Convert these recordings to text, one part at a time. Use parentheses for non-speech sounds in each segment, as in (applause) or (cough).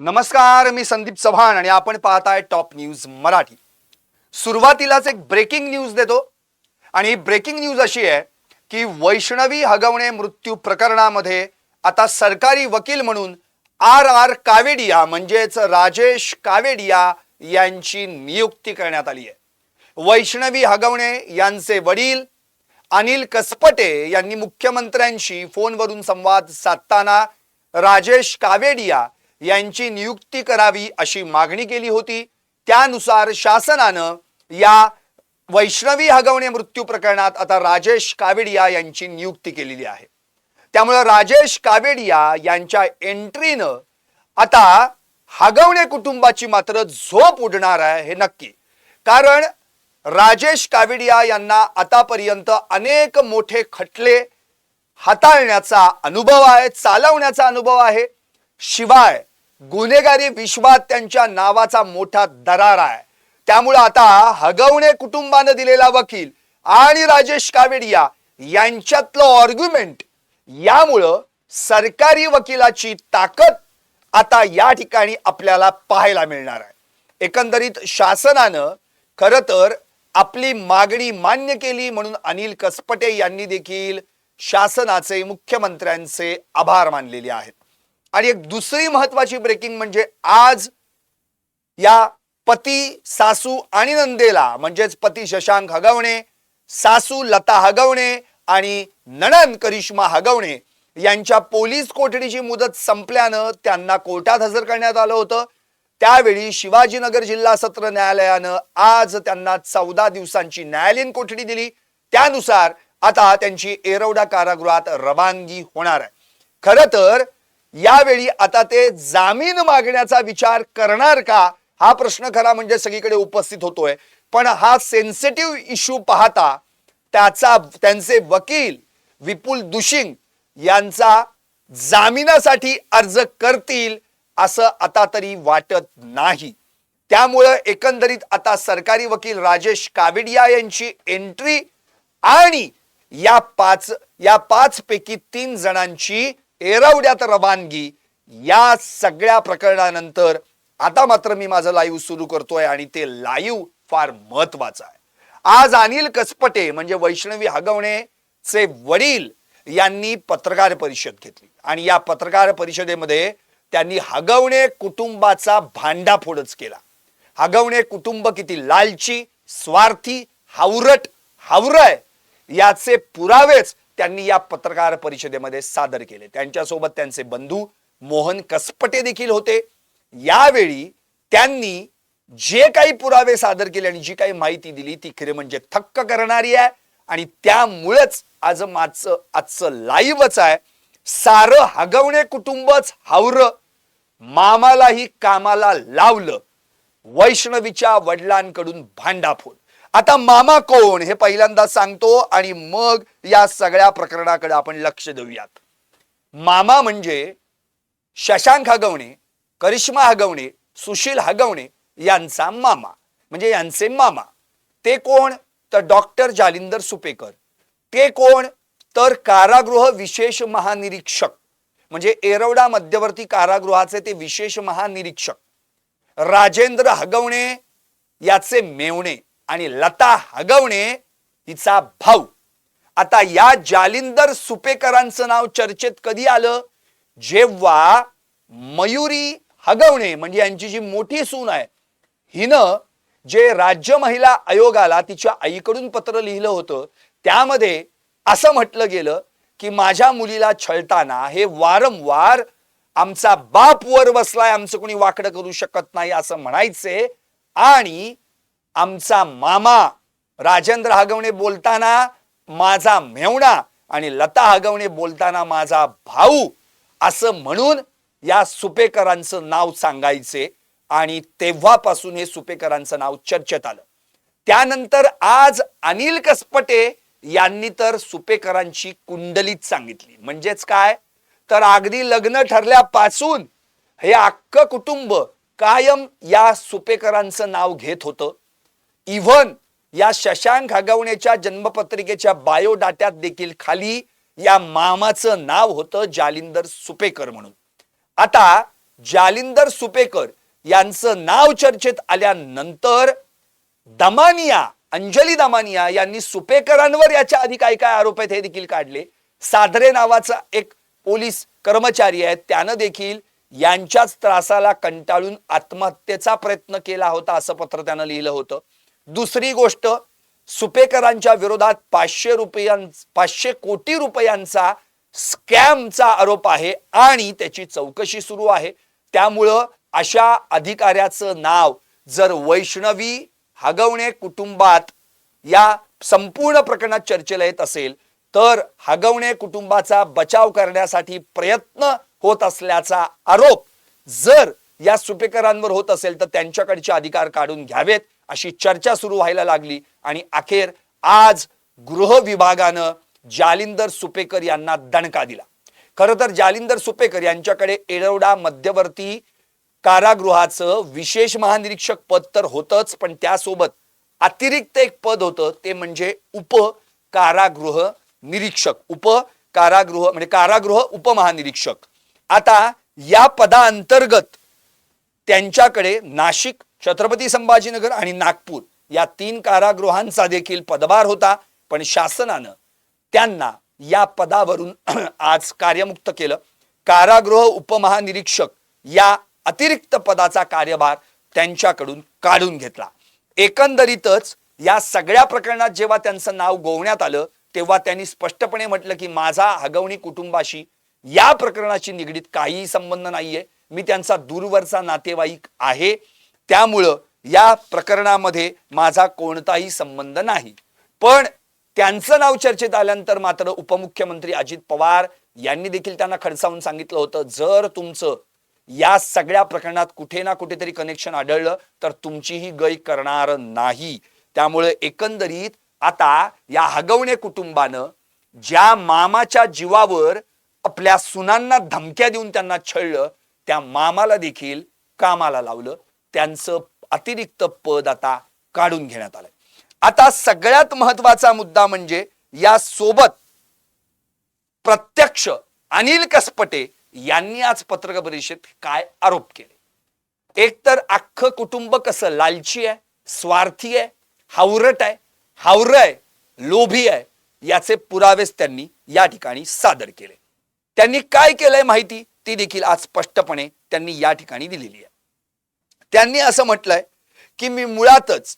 नमस्कार मी संदीप चव्हाण आणि आपण पाहताय टॉप न्यूज मराठी. सुरुवातीलाच एक ब्रेकिंग न्यूज देतो. आणि ब्रेकिंग न्यूज अशी आहे की वैष्णवी हगवणे मृत्यू प्रकरणामध्ये आता सरकारी वकील म्हणून आर आर कावेडिया म्हणजेच राजेश कावेडिया यांची नियुक्ती करण्यात आली आहे. वैष्णवी हगवणे यांचे वडील अनिल कसपटे यांनी मुख्यमंत्र्यांशी फोनवरून संवाद साधताना राजेश कावेडिया यांची नियुक्ती करावी अशी मागणी केली होती. त्यानुसार शासनानं या वैष्णवी हगवणे मृत्यू प्रकरणात आता राजेश कावेडिया यांची नियुक्ती केलेली आहे. त्यामुळं राजेश कावेडिया यांच्या एंट्रीनं आता हगवणे कुटुंबाची मात्र झोप उडणार आहे हे नक्की. कारण राजेश कावेडिया यांना आतापर्यंत अनेक मोठे खटले हाताळण्याचा अनुभव आहे चालवण्याचा अनुभव आहे. शिवाय गुन्हेगारी विश्वात त्यांच्या नावाचा मोठा दरार आहे. त्यामुळं आता हगवणे कुटुंबानं दिलेला वकील आणि राजेश कावेडिया यांच्यातलं ऑर्ग्युमेंट यामुळं सरकारी वकिलाची ताकद आता या ठिकाणी आपल्याला पाहायला मिळणार आहे. एकंदरीत शासनानं खरं तर आपली मागणी मान्य केली म्हणून अनिल कसपटे यांनी देखील शासनाचे मुख्यमंत्र्यांचे आभार मानलेले आहेत. आणि एक दुसरी महत्वाची ब्रेकिंग म्हणजे आज या पती सासू आणि नंदेला म्हणजेच पती शशांक हगवणे सासू लता हगवणे आणि नणन करिश्मा हगवणे यांच्या पोलीस कोठडीची मुदत संपल्यानं त्यांना कोर्टात हजर करण्यात आलं होतं. त्यावेळी शिवाजीनगर जिल्हा सत्र न्यायालयानं आज त्यांना चौदा दिवसांची न्यायालयीन कोठडी दिली. त्यानुसार आता त्यांची एरवडा कारागृहात रवानगी होणार आहे. खरं तर यावेळी आता ते जामीन मागण्याचा विचार करणार का? हा प्रश्न खरा म्हणजे सगळीकडे उपस्थित होतोय. पण हा सेन्सिटिव्ह इश्यू पाहता त्याचा त्यांचे वकील विपुल दुशिंग यांचा जामिनासाठी अर्ज करतील असं आता तरी वाटत नाही. त्यामुळं एकंदरीत आता सरकारी वकील राजेश कावेडिया यांची एंट्री आणि या पाच या पाच पैकी तीन जणांची एरवड्यात रवानगी या सगळ्या प्रकरणानंतर आता मात्र मी माझं लाईव्ह सुरू करतोय आणि ते लाईव्ह फार महत्वाचं आहे. आज अनिल कसपटे म्हणजे वैष्णवी हगवणेचे वडील यांनी पत्रकार परिषद घेतली. आणि या पत्रकार परिषदेमध्ये त्यांनी हगवणे कुटुंबाचा भांडाफोडच केला. हगवणे कुटुंब किती लालची स्वार्थी हावरट हावरय याचे पुरावेच त्यांनी या पत्रकार परिषदेमध्ये सादर केले. त्यांच्यासोबत त्यांचे बंधू मोहन कसपटे देखील होते. यावेळी त्यांनी जे काही पुरावे सादर केले आणि जी काही माहिती दिली ती खरे म्हणजे थक्क करणारी आहे. आणि त्यामुळेच आज माझं आजचं लाईव्हच आहे. सारं हगवणे कुटुंबच हावर. मामालाही कामाला लावलं. वैष्णवीच्या वडिलांकडून भांडाफोड. आता मामा कोण हे पहिल्यांदा सांगतो आणि मग या सगळ्या प्रकरणाकडे आपण लक्ष देऊयात. मामा म्हणजे शशांक हगवणे करिश्मा हगवणे सुशील हगवणे यांचा मामा. म्हणजे यांचे मामा. ते कोण? तर डॉक्टर जालिंदर सुपेकर. ते कोण? तर कारागृह विशेष महानिरीक्षक. म्हणजे एरवडा मध्यवर्ती कारागृहाचे ते विशेष महानिरीक्षक. राजेंद्र हगवणे याचे मेवणे. आणि लता हगवणे तिचा भाऊ. आता या जालिंदर सुपेकरांचं नाव चर्चेत कधी आलं? जेव्हा मयुरी हगवणे म्हणजे यांची जी मोठी सून आहे हिनं जे राज्य महिला आयोगाला तिच्या आईकडून पत्र लिहिलं होतं त्यामध्ये असं म्हटलं गेलं की माझ्या मुलीला छळताना हे वारंवार आमचा बाप वर बसलाय आमचं कोणी वाकडं करू शकत नाही असं म्हणायचे आणि आमचा मामा राजेंद्र हगवणे बोलताना माझा मेवणा आणि लता हगवणे बोलताना माझा भाऊ असं म्हणून या सुपेकरांचं नाव सांगायचे आणि तेव्हापासून हे सुपेकरांचं नाव चर्चेत आलं. त्यानंतर आज अनिल कसपटे यांनी तर सुपेकरांची कुंडलीच सांगितली. म्हणजेच काय? तर अगदी लग्न ठरल्यापासून हे अख्खं कुटुंब कायम या सुपेकरांचं नाव घेत होतं. इव्हन या शशांक हगवणेच्या जन्मपत्रिकेच्या बायोडाट्यात देखील खाली या मामाचं नाव होतं जालिंदर सुपेकर म्हणून. आता जालिंदर सुपेकर यांचं नाव चर्चेत आल्यानंतर दमानिया अंजली दमानिया यांनी सुपेकरांवर याच्या आधी काय काय आरोप आहेत हे देखील काढले. साधरे नावाचा एक पोलीस कर्मचारी आहे त्यानं देखील यांच्याच त्रासाला कंटाळून आत्महत्येचा प्रयत्न केला होता असं पत्र त्यानं लिहिलं होतं. दुसरी गोष्ट सुपेकरांच्या विरोधात पाचशे रुपयां पाचशे कोटी रुपयांचा स्कॅमचा आरोप आहे आणि त्याची चौकशी सुरू आहे. त्यामुळं अशा अधिकाऱ्याचं नाव जर वैष्णवी हगवणे कुटुंबात या संपूर्ण प्रकरणात चर्चेला येत असेल तर हगवणे कुटुंबाचा बचाव करण्यासाठी प्रयत्न होत असल्याचा आरोप जर या सुपेकरांवर होत असेल तर त्यांच्याकडचे अधिकार काढून घ्यावेत. अशी चर्चा सुरू व्हायला लागली. आणि अखेर आज गृह विभागानं जालिंदर सुपेकर यांना दणका दिला. खरं तर जालिंदर सुपेकर यांच्याकडे एरवडा मध्यवर्ती कारागृहाचं विशेष महानिरीक्षक पद तर होतच पण त्यासोबत अतिरिक्त एक पद होतं ते म्हणजे उप कारागृह निरीक्षक. उप कारागृह म्हणजे कारागृह उपमहानिरीक्षक. आता या पदाअंतर्गत त्यांच्याकडे नाशिक छत्रपती संभाजीनगर आणि नागपूर या तीन कारागृहांचा देखील पदभार होता पण शासनानं त्यांना या पदावरून (clears throat) आज कार्यमुक्त केलं. कारागृह उपमहानिरीक्षक या अतिरिक्त पदाचा कार्यभार त्यांच्याकडून काढून घेतला. एकंदरीतच या सगळ्या प्रकरणात जेव्हा त्यांचं नाव गोवण्यात आलं तेव्हा त्यांनी स्पष्टपणे म्हटलं की माझा हगवणी कुटुंबाशी या प्रकरणाशी निगडीत काहीही संबंध नाहीये. मी त्यांचा दूरवरचा नातेवाईक आहे. त्यामुळं या प्रकरणामध्ये माझा कोणताही संबंध नाही. पण त्यांचं नाव चर्चेत आल्यानंतर मात्र उपमुख्यमंत्री अजित पवार यांनी देखील त्यांना खडसावून सांगितलं होतं जर तुमचं या सगळ्या प्रकरणात कुठे ना कुठेतरी कनेक्शन आढळलं तर तुमचीही गय करणार नाही. त्यामुळे एकंदरीत आता या हगवणे कुटुंबानं ज्या मामाच्या जीवावर आपल्या सुनांना धमक्या देऊन त्यांना छळलं त्या मामाला देखील कामाला लावलं. त्यांचं अतिरिक्त पद आता काढून घेण्यात आलंय. आता सगळ्यात महत्त्वाचा मुद्दा म्हणजे या सोबत प्रत्यक्ष अनिल कसपटे यांनी आज पत्रकार परिषदेत काय आरोप केले? एक तर अख्खं कुटुंब कसं लालची आहे स्वार्थी आहे हावरट आहे हावर आहे लोभी आहे याचे पुरावेच त्यांनी या ठिकाणी सादर केले. त्यांनी काय केलंय माहिती? ती देखील आज स्पष्टपणे त्यांनी या ठिकाणी दिलेली आहे. त्यांनी असं म्हटलंय की मी मुळातच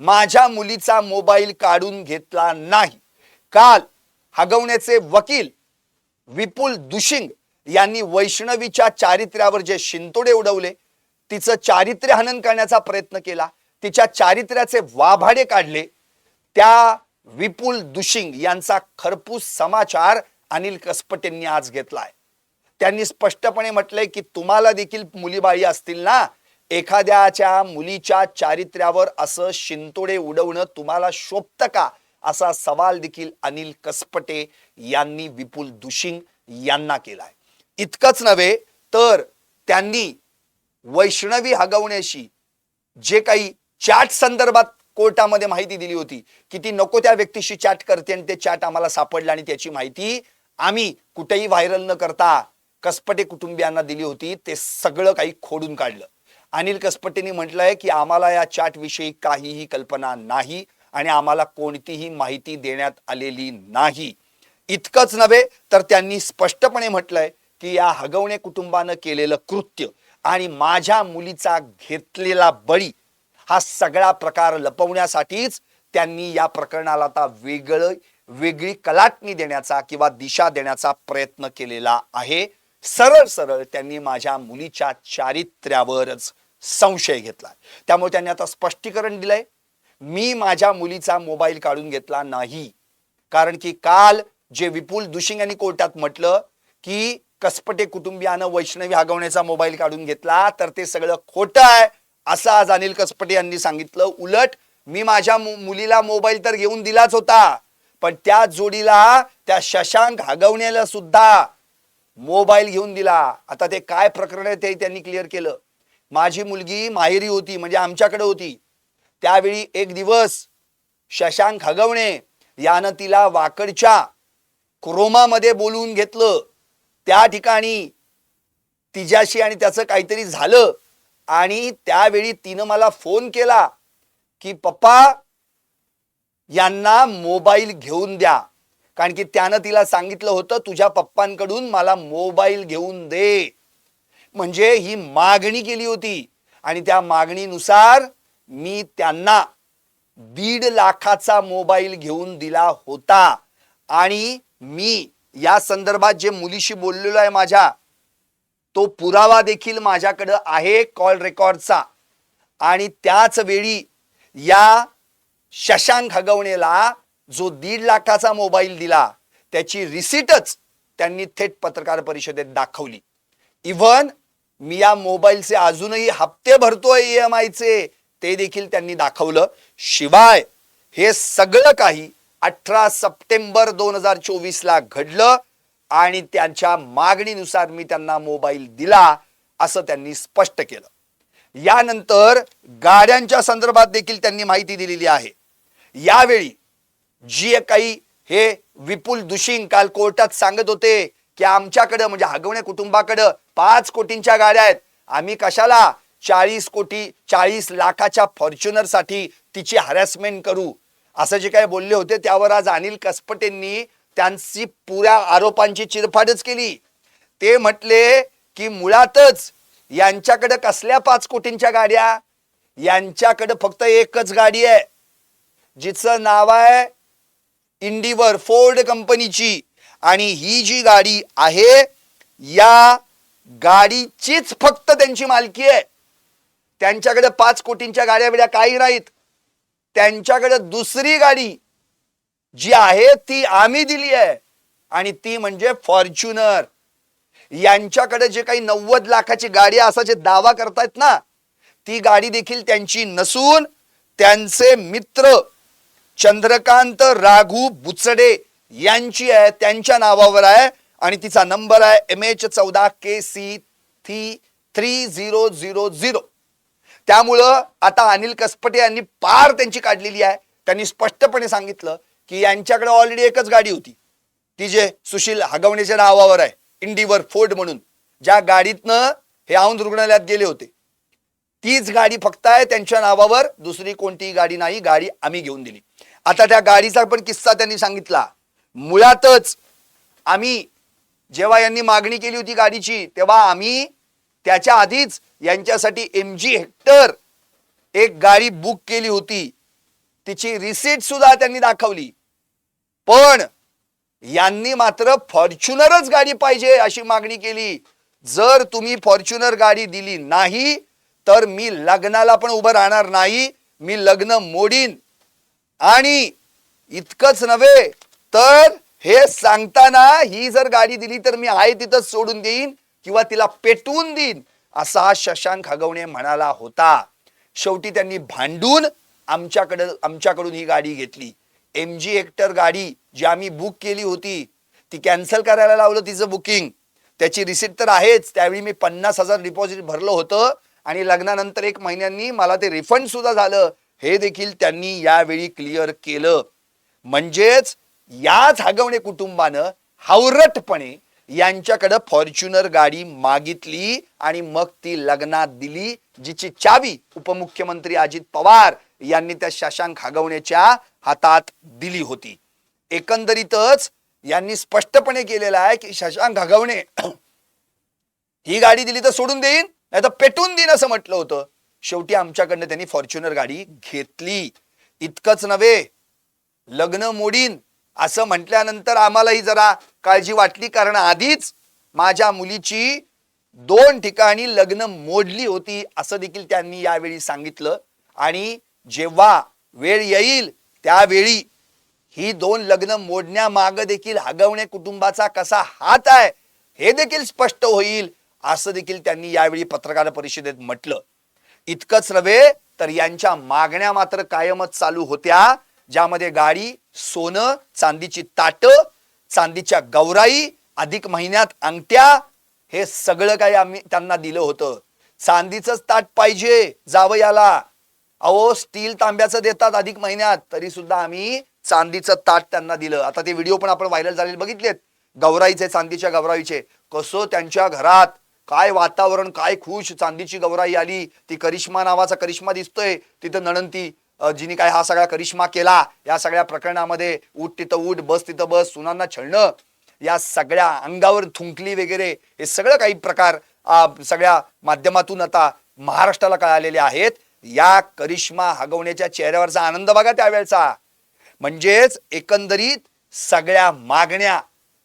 माझ्या मुलीचा मोबाईल काढून घेतला नाही. काल हगवण्याचे वकील विपुल दुशिंग यांनी वैष्णवीच्या चारित्र्यावर जे शिंतोडे उडवले तिचं चारित्र्य हनन करण्याचा प्रयत्न केला तिच्या चारित्र्याचे वाभाडे काढले त्या विपुल दुशिंग यांचा खरपूस समाचार अनिल कसपटेंनी आज घेतलाय. त्यांनी स्पष्टपणे म्हटलंय की तुम्हाला देखील मुलीबाळी असतील ना? एखाद्याच्या मुलीच्या चारित्र्यावर असं शिंतोडे उडवणं तुम्हाला शोभतं का? असा सवाल देखील अनिल कसपटे यांनी विपुल दुशिंग यांना केलाय. इतकंच नव्हे तर त्यांनी वैष्णवी हगवण्याशी जे काही चॅट संदर्भात कोर्टामध्ये माहिती दिली होती की ती नको त्या व्यक्तीशी चॅट करते आणि ते चॅट आम्हाला सापडलं आणि त्याची माहिती आम्ही कुठेही व्हायरल न करता कसपटे कुटुंबियांना दिली होती ते सगळं काही खोडून काढलं. अनिल कसपटेंनी म्हटलंय की आम्हाला या चॅट विषयी काहीही कल्पना नाही आणि आम्हाला कोणतीही माहिती देण्यात आलेली नाही. इतकंच नव्हे तर त्यांनी स्पष्टपणे म्हटलंय की या हगवणे कुटुंबानं केलेलं कृत्य आणि माझ्या मुलीचा घेतलेला बळी हा सगळा प्रकार लपवण्यासाठीच त्यांनी या प्रकरणाला आता वेगळं वेगळी कलाटणी देण्याचा किंवा दिशा देण्याचा प्रयत्न केलेला आहे. सरळ सरळ त्यांनी माझ्या मुलीच्या चारित्र्यावरच संशय घेतला त्यामुळे त्यांनी आता स्पष्टीकरण दिलंय. मी माझ्या मुलीचा मोबाईल काढून घेतला नाही. कारण की काल जे विपुल दुशिंग यांनी कोर्टात म्हटलं की कसपटे कुटुंबियानं वैष्णवी हागवण्याचा मोबाईल काढून घेतला तर ते सगळं खोटं आहे असं आज अनिल कसपटे यांनी सांगितलं. उलट मी माझ्या मु- मुलीला मोबाईल तर घेऊन दिलाच होता पण त्या जोडीला त्या शशांक हागवण्याला सुद्धा मोबाईल घेऊन दिला. आता ते काय प्रकरण आहे ते त्यांनी क्लिअर केलं. माझी मुलगी माहेरी होती म्हणजे आमच्याकडे होती. त्यावेळी एक दिवस शशांक हगवणे यानं तिला वाकडच्या क्रोमामध्ये बोलवून घेतलं. त्या ठिकाणी तिच्याशी आणि त्याचं काहीतरी झालं आणि त्यावेळी तिनं मला फोन केला की पप्पा यांना मोबाईल घेऊन द्या. कारण की त्यानं तिला सांगितलं होतं तुझ्या पप्पांकडून मला मोबाईल घेऊन दे. म्हणजे ही मागणी केली होती. आणि त्या मागणीनुसार मी त्यांना दीड लाखाचा मोबाईल घेऊन दिला होता. आणि मी या संदर्भात जे मुलीशी बोललेलो आहे माझ्या तो पुरावा देखील माझ्याकडं आहे कॉल रेकॉर्डचा. आणि त्याच वेळी या शशांक हगवणेला जो दीड लाखाचा मोबाईल दिला त्याची रिसिटच त्यांनी थेट पत्रकार परिषदेत दाखवली. इव्हन मी या मोबाईलचे अजूनही हप्ते भरतोय ई एम आयचे ते देखील त्यांनी दाखवलं. शिवाय हे सगळं काही अठरा सप्टेंबर दोन हजार चोवीसला घडलं आणि त्यांच्या मागणीनुसार मी त्यांना मोबाईल दिला असं त्यांनी स्पष्ट केलं. यानंतर गाड्यांच्या संदर्भात देखील त्यांनी माहिती दिलेली आहे. यावेळी जी काही हे विपुल दुशिंग काल कोर्टात सांगत होते की आमच्याकडं म्हणजे हगवणे कुटुंबाकडं पाच कोटींच्या गाड्या आहेत. आम्ही कशाला चाळीस कोटी चाळीस लाखाच्या फॉर्च्युनरसाठी तिची हॅरॅसमेंट करू? असं जे काही बोलले होते त्यावर आज अनिल कसपटेंनी त्यांची पुऱ्या आरोपांची चिरफाडच केली. ते म्हटले की मुळातच यांच्याकडे कसल्या पाच कोटींच्या गाड्या? यांच्याकडे फक्त एकच गाडी आहे. जिचं नाव आहे इंडिवर फोर्ड कंपनीची. आणि ही जी गाडी आहे या गाडीचीच फक्त त्यांची मालकी आहे. त्यांच्याकडे पाच कोटींच्या गाड्या बिड्या काही नाहीत. त्यांच्याकडे दुसरी गाडी जी आहे ती आम्ही दिली आहे. आणि ती म्हणजे फॉर्च्युनर. यांच्याकडे जे काही नव्वद लाखाची गाडी असा जे दावा करतायत ना ती गाडी देखील त्यांची नसून त्यांचे मित्र चंद्रकांत राघू बुचडे यांची आहे त्यांच्या नावावर आहे. आणि तिचा नंबर आहे एम एच चौदा K C three three zero zero zero त्यामुळं आता अनिल कसपटे यांनी पार त्यांची काढलेली आहे. त्यांनी स्पष्टपणे सांगितलं की यांच्याकडे ऑलरेडी एकच गाडी होती. ती जे सुशील हगवणेच्या नावावर आहे इंडिवर फोर्ड म्हणून. ज्या गाडीतनं हे औंध रुग्णालयात गेले होते. तीच गाडी फक्त आहे त्यांच्या नावावर दुसरी कोणतीही गाडी नाही गाडी आम्ही घेऊन दिली. आता त्या गाडीचा पण किस्सा त्यांनी सांगितला. मुळातच आम्ही जेव्हा यांनी मागणी केली होती गाडीची तेव्हा आम्ही त्याच्या आधीच यांच्यासाठी एम जी हेक्टर एक गाडी बुक केली होती. तिची रिसीट सुद्धा त्यांनी दाखवली. पण यांनी मात्र फॉर्च्युनरच गाडी पाहिजे अशी मागणी केली. जर तुम्ही फॉर्च्युनर गाडी दिली नाही तर मी लग्नाला पण उभं राहणार नाही मी लग्न मोडीन. आणि इतकंच नव्हे तर हे सांगताना ही जर गाडी दिली तर मी आहे तिथंच सोडून देईन किंवा तिला पेटवून देईन असा शशांक हगवणे म्हणाला होता. शेवटी त्यांनी भांडून आमच्याकडे आमच्याकडून ही गाडी घेतली. एम जी हेक्टर गाडी जी आम्ही बुक केली होती ती कॅन्सल करायला लावलं तिचं बुकिंग त्याची रिसिट तर आहेच. त्यावेळी मी पन्नास हजार डिपॉझिट भरलं होतं आणि लग्नानंतर एक महिन्यांनी मला ते रिफंड सुद्धा झालं. हे देखील त्यांनी यावेळी क्लिअर केलं. म्हणजेच याच झागवणे कुटुंबानं हावरटपणे यांच्याकडं फॉर्च्युनर गाडी मागितली आणि मग ती लग्नात दिली जिची चावी उपमुख्यमंत्री अजित पवार यांनी त्या शशांक हागवण्याच्या हातात दिली होती. एकंदरीतच यांनी स्पष्टपणे केलेलं आहे की शशांक हगवणे ही गाडी दिली तर सोडून देईन नाही तर पेटून देईन असं म्हटलं होतं. शेवटी आमच्याकडनं त्यांनी फॉर्च्युनर गाडी घेतली. इतकंच नव्हे लग्न मोडीन. असं म्हटल्यानंतर आम्हालाही जरा काळजी वाटली. कारण आधीच माझ्या मुलीची दोन ठिकाणी लग्न मोडली होती असं देखील त्यांनी यावेळी सांगितलं. आणि जेव्हा वेळ येईल त्यावेळी ही दोन लग्न मोडण्यामाग देखील हगवणे कुटुंबाचा कसा हात आहे हे देखील स्पष्ट होईल असं देखील त्यांनी यावेळी पत्रकार परिषदेत म्हटलं. इतकंच नव्हे तर यांच्या मागण्या मात्र कायमच चालू होत्या. ज्यामध्ये गाडी सोनं चांदीची ताट चांदीच्या गौराई अधिक महिन्यात अंगठ्या हे सगळं काही आम्ही त्यांना दिलं होतं. चांदीचंच ताट पाहिजे जावं याला. अहो स्टील तांब्याचं देतात अधिक महिन्यात तरी सुद्धा आम्ही चांदीचं ताट त्यांना दिलं. आता ते व्हिडिओ पण आपण व्हायरल झालेले बघितलेत. गौराईचे चांदीच्या गौराईचे. कसं त्यांच्या घरात काय वातावरण काय खुश चांदीची गौराई आली. ती करिश्मा नावाचा करिश्मा दिसतोय. तिथं नणंती जिने काय हा सगळा करिश्मा केला या सगळ्या प्रकरणामध्ये उठ तिथं उठ बस तिथं बस सुनांना छळणं या सगळ्या अंगावर थुंकली वगैरे हे सगळं काही प्रकार सगळ्या माध्यमातून आता महाराष्ट्राला कळालेले आहेत. या करिश्मा हगवण्याच्या चेहऱ्यावरचा आनंद बघा त्यावेळचा. म्हणजेच एकंदरीत सगळ्या मागण्या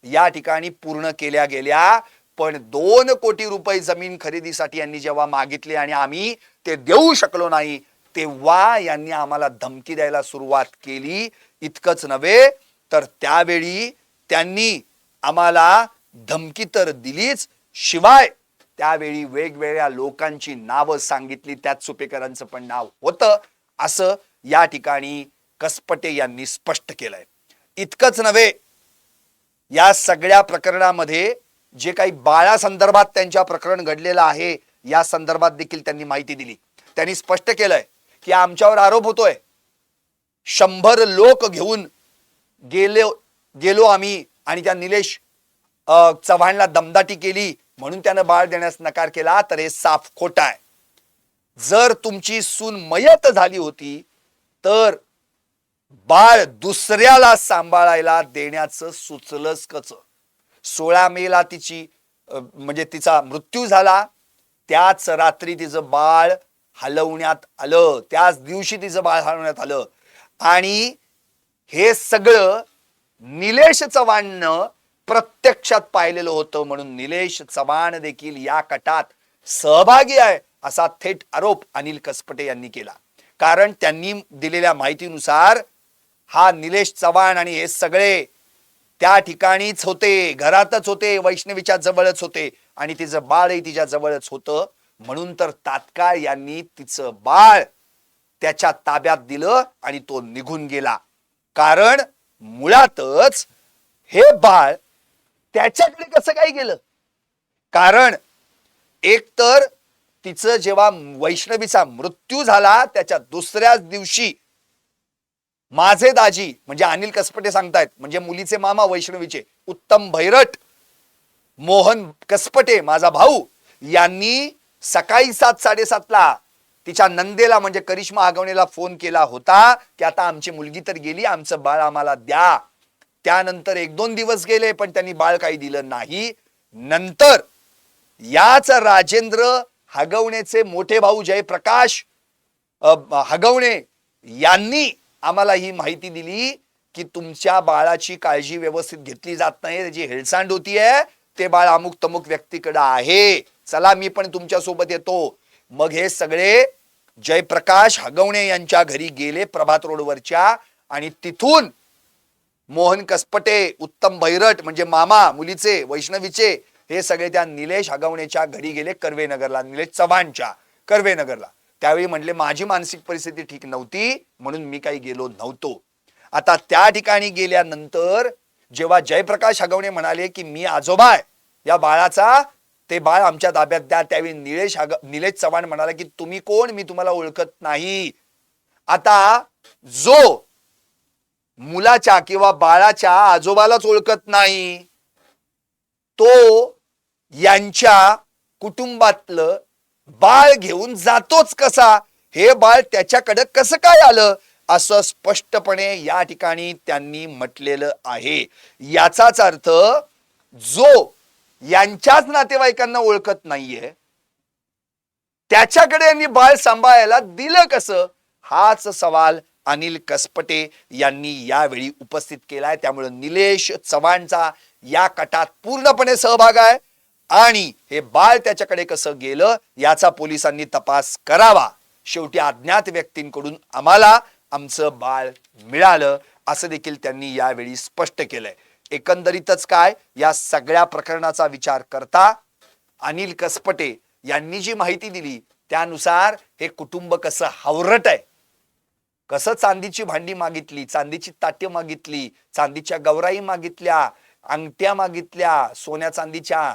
या ठिकाणी पूर्ण केल्या गेल्या पण दोन कोटी रुपये जमीन खरेदीसाठी यांनी जेव्हा मागितले आणि आम्ही ते देऊ शकलो नाही तेव्हा यांनी आम्हाला धमकी द्यायला सुरुवात केली. इतकंच नव्हे तर त्यावेळी त्यांनी आम्हाला धमकी तर दिलीच शिवाय त्यावेळी वेगवेगळ्या लोकांची नावं सांगितली. त्यात सुपेकरांचं पण नाव होतं. असं या ठिकाणी कसपटे यांनी स्पष्ट केलंय. इतकंच नव्हे या सगळ्या प्रकरणामध्ये जे काही बाळा संदर्भात त्यांच्या प्रकरण घडलेलं आहे या संदर्भात देखील त्यांनी माहिती दिली. त्यांनी स्पष्ट केलंय की आमच्यावर आरोप होतोय. शंभर लोक घेऊन गेलो गेलो आम्ही आणि त्या निलेश चव्हाणला दमदाटी केली म्हणून त्यानं बाळ देण्यास नकार केला तर हे साफ खोट आहे. जर तुमची सून मयत झाली होती तर बाळ दुसऱ्याला सांभाळायला देण्याचं सुचलंच कच सोळा मेला तिची म्हणजे तिचा मृत्यू झाला त्याच रात्री तिचं बाळ हलवण्यात आलं. त्याच दिवशी तिचं बाळ हलवण्यात आलं. आणि हे सगळं निलेश चव्हाणनं प्रत्यक्षात पाहिलेलं होतं म्हणून निलेश चव्हाण देखील या कटात सहभागी आहे असा थेट आरोप अनिल कसपटे यांनी केला. कारण त्यांनी दिलेल्या माहितीनुसार हा निलेश चव्हाण आणि हे सगळे त्या ठिकाणीच होते. घरातच होते. वैष्णवीच्या जवळच होते. आणि तिचं बाळही तिच्या जवळच होतं. म्हणून तर तात्काळ यांनी तिचं बाळ त्याच्या ताब्यात दिलं आणि तो निघून गेला. कारण मुळातच हे बाळ त्याच्याकडे कसं काय गेलं? कारण एक तर तिचं जेव्हा वैष्णवीचा मृत्यू झाला त्याच्या दुसऱ्याच दिवशी माझे दाजी म्हणजे अनिल कसपटे सांगतायत म्हणजे मुलीचे मामा वैष्णवीचे उत्तम भैरट मोहन कसपटे माझा भाऊ यांनी सकाळी सात साडेसातला तिच्या नंदेला म्हणजे करिश्मा आगवणेला फोन केला होता की आता आमची मुलगी तर गेली आमचं बाळ आम्हाला द्या. त्यानंतर एक दोन दिवस गेले पण त्यांनी बाळ काही दिलं नाही. नंतर याच राजेंद्र हगवणेचे मोठे भाऊ जयप्रकाश हगवणे यांनी आम्हाला ही माहिती दिली की तुमच्या बाळाची काळजी व्यवस्थित घेतली जात नाही त्याची हेळसांड होतीये ते बाळ अमुक तमुक व्यक्तीकडे आहे. चला मी पण तुमच्यासोबत येतो. मग हे सगळे जयप्रकाश हगवणे यांच्या घरी गेले प्रभात रोडवरच्या आणि तिथून मोहन कसपटे उत्तम भैरट म्हणजे मामा मुलीचे वैष्णवीचे हे सगळे त्या निलेश हगवणेच्या घरी गेले कर्वेनगरला निलेश चव्हाणच्या कर्वेनगरला. त्यावेळी म्हणले माझी मानसिक परिस्थिती ठीक नव्हती म्हणून मी काही गेलो नव्हतो. आता त्या ठिकाणी गेल्यानंतर जेव्हा जयप्रकाश हगवणे म्हणाले की मी आजोबा आहे या बाळाचा ते बाळ आमच्या ताब्यात द्या. त्यावेळी निलेश आग निलेश चव्हाण म्हणाला की तुम्ही कोण? मी तुम्हाला ओळखत नाही. आता जो मुलाच्या किंवा बाळाच्या आजोबालाच ओळखत नाही तो यांच्या कुटुंबातलं बाळ घेऊन जातोच कसा? हे बाळ त्याच्याकडे कसं काय आलं? असं स्पष्टपणे या ठिकाणी त्यांनी म्हटलेलं आहे. याचाच अर्थ जो यांच्याच नातेवाईकांना ओळखत नाहीये. त्याच्याकडे यांनी बाळ सांभाळायला दिलं कसं? हाच सवाल अनिल कसपटे यांनी यावेळी उपस्थित केलाय. त्यामुळे निलेश चव्हाणचा या कटात पूर्णपणे सहभाग आहे. आणि हे बाळ त्याच्याकडे कसं गेलं याचा पोलिसांनी तपास करावा. शेवटी अज्ञात व्यक्तींकडून आम्हाला आमचं बाळ मिळालं असं देखील त्यांनी यावेळी स्पष्ट केलंय. एकंदरीतच काय? या सगळ्या प्रकरणाचा विचार करता अनिल कसपटे यांनी जी माहिती दिली त्यानुसार हे कुटुंब कसं हावरट आहे. कसं चांदीची भांडी मागितली चांदीची ताट्य मागितली चांदीच्या गौराई मागितल्या अंगठ्या मागितल्या सोन्या चांदीच्या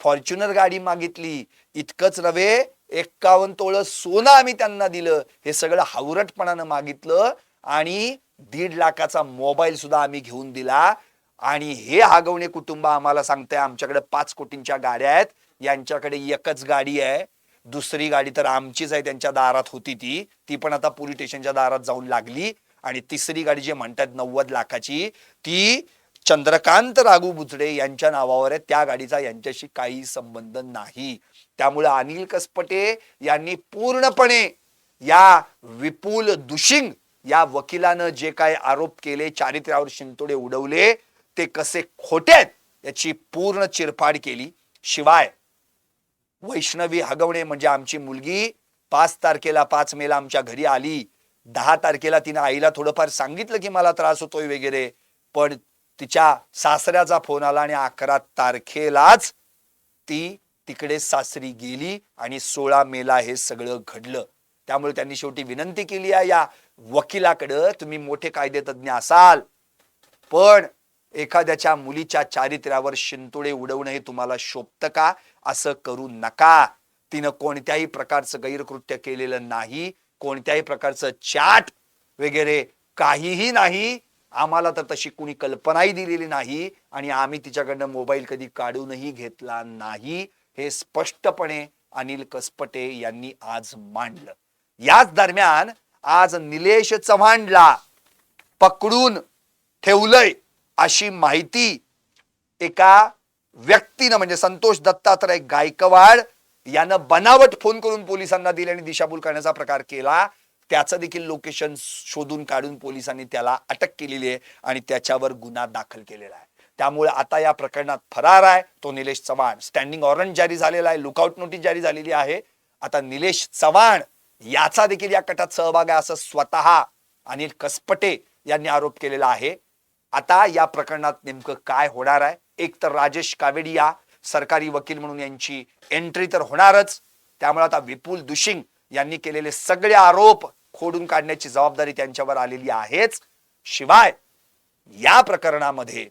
फॉर्च्युनर गाडी मागितली इतकंच नव्हे एक्कावन्न तोळ सोनं आम्ही त्यांना दिलं हे सगळं हावरटपणानं मागितलं आणि दीड लाखाचा मोबाईल सुद्धा आम्ही घेऊन दिला. आणि हे हागवणे कुटुंब आम्हाला सांगतंय आमच्याकडे पाच कोटींच्या गाड्या आहेत यांच्याकडे एकच गाडी आहे. दुसरी गाडी तर आमचीच आहे त्यांच्या दारात होती ती. ती पण आता पोलीस स्टेशनच्या दारात जाऊन लागली. आणि तिसरी गाडी जी म्हणतात नव्वद लाखाची ती चंद्रकांत राघू बुचडे यांच्या नावावर आहे. त्या गाडीचा यांच्याशी काही संबंध नाही. त्यामुळे अनिल कसपटे यांनी पूर्णपणे या विपुल दुशिंग या वकिलानं जे काय आरोप केले चारित्र्यावर शिंतोडे उडवले ते कसे खोटे आहेत याची पूर्ण चिरफाड केली. शिवाय वैष्णवी हगवणे म्हणजे आमची मुलगी पाच तारखेला पाच मेला आमच्या घरी आली. दहा तारखेला तिनं आईला थोडंफार सांगितलं की मला त्रास होतोय वगैरे. पण तिच्या सासऱ्याचा फोन आला आणि अकरा तारखेलाच ती तिकडे सासरी गेली आणि सोळा मेला हे सगळं घडलं. त्यामुळे त्यांनी शेवटी विनंती केली आहे या वकिलाकडं तुम्ही मोठे कायदेतज्ञ असाल. पण एखाद्याच्या मुलीच्या चारित्र्यावर शिंतोडे उडवणं हे तुम्हाला शोभतं का? असं करू नका. तिनं कोणत्याही प्रकारचं गैरकृत्य केलेलं नाही कोणत्याही प्रकारचं चाट वगैरे काहीही नाही. आम्हाला तर तशी कुणी कल्पनाही दिलेली नाही आणि आम्ही तिच्याकडनं मोबाईल कधी काढूनही घेतला नाही हे स्पष्टपणे अनिल कसपटे यांनी आज मांडलं. याच दरम्यान आज निलेश चव्हाणला पकडून ठेवलंय. अशी माहिती एका व्यक्तीनं म्हणजे संतोष दत्तात्रय गायकवाड यानं बनावट फोन करून पोलिसांना दिले आणि दिशाभूल करण्याचा प्रकार केला. त्याचं देखील लोकेशन शोधून काढून पोलिसांनी त्याला अटक केलेली आहे आणि त्याच्यावर गुन्हा दाखल केलेला आहे. त्यामुळे आता या प्रकरणात फरार आहे तो निलेश चव्हाण. स्टँडिंग वॉरंट जारी झालेला आहे लुकआउट नोटीस जारी झालेली आहे. आता निलेश चव्हाण याचा देखील या कटात सहभाग आहे असं स्वतः अनिल कसपटे यांनी आरोप केलेला आहे. आता या प्रकरणात नेमकं काय होणार आहे? एक तर राजेश कावेडिया सरकारी वकील म्हणून यांची एंट्री तर होणारच. त्यामुळे आता विपुल दुशिंग यांनी केलेले सगळे आरोप खोडून काढण्याची जबाबदारी त्यांच्यावर आलेली आहेच. शिवाय या प्रकरणामध्ये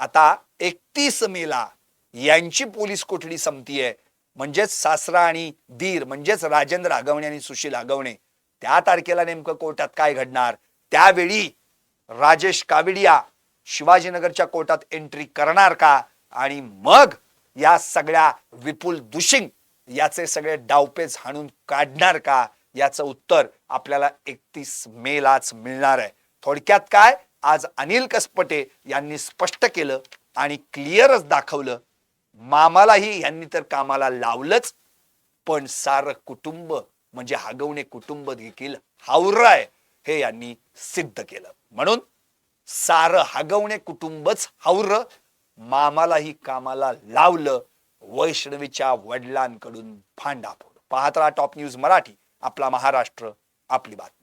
आता एकतीस मेला यांची पोलीस कोठडी संपतीये म्हणजेच सासरा आणि दीर म्हणजेच राजेंद्र आगवणे आणि सुशील आगवणे. त्या तारखेला नेमकं कोर्टात काय घडणार? त्यावेळी राजेश काविडिया शिवाजीनगरच्या कोर्टात एंट्री करणार का? आणि मग या सगळ्या विपुल दुशिंग याचे सगळे डावपेच हाणून काढणार का? याचं उत्तर आपल्याला एकतीस मेलाच मिळणार आहे. थोडक्यात काय? आज अनिल कसपटे यांनी स्पष्ट केलं आणि क्लिअरच दाखवलं. मामालाही यांनी तर कामाला लावलंच पण सारं कुटुंब म्हणजे हागवणे कुटुंब देखील हावरं आहे हे यांनी सिद्ध केलं. म्हणून सारं हागवणे कुटुंबच हौर मामालाही कामाला लावलं वैष्णवीच्या वडिलांकडून भांडाफोड पाहत राहा टॉप न्यूज मराठी आपला महाराष्ट्र आपली बातमी.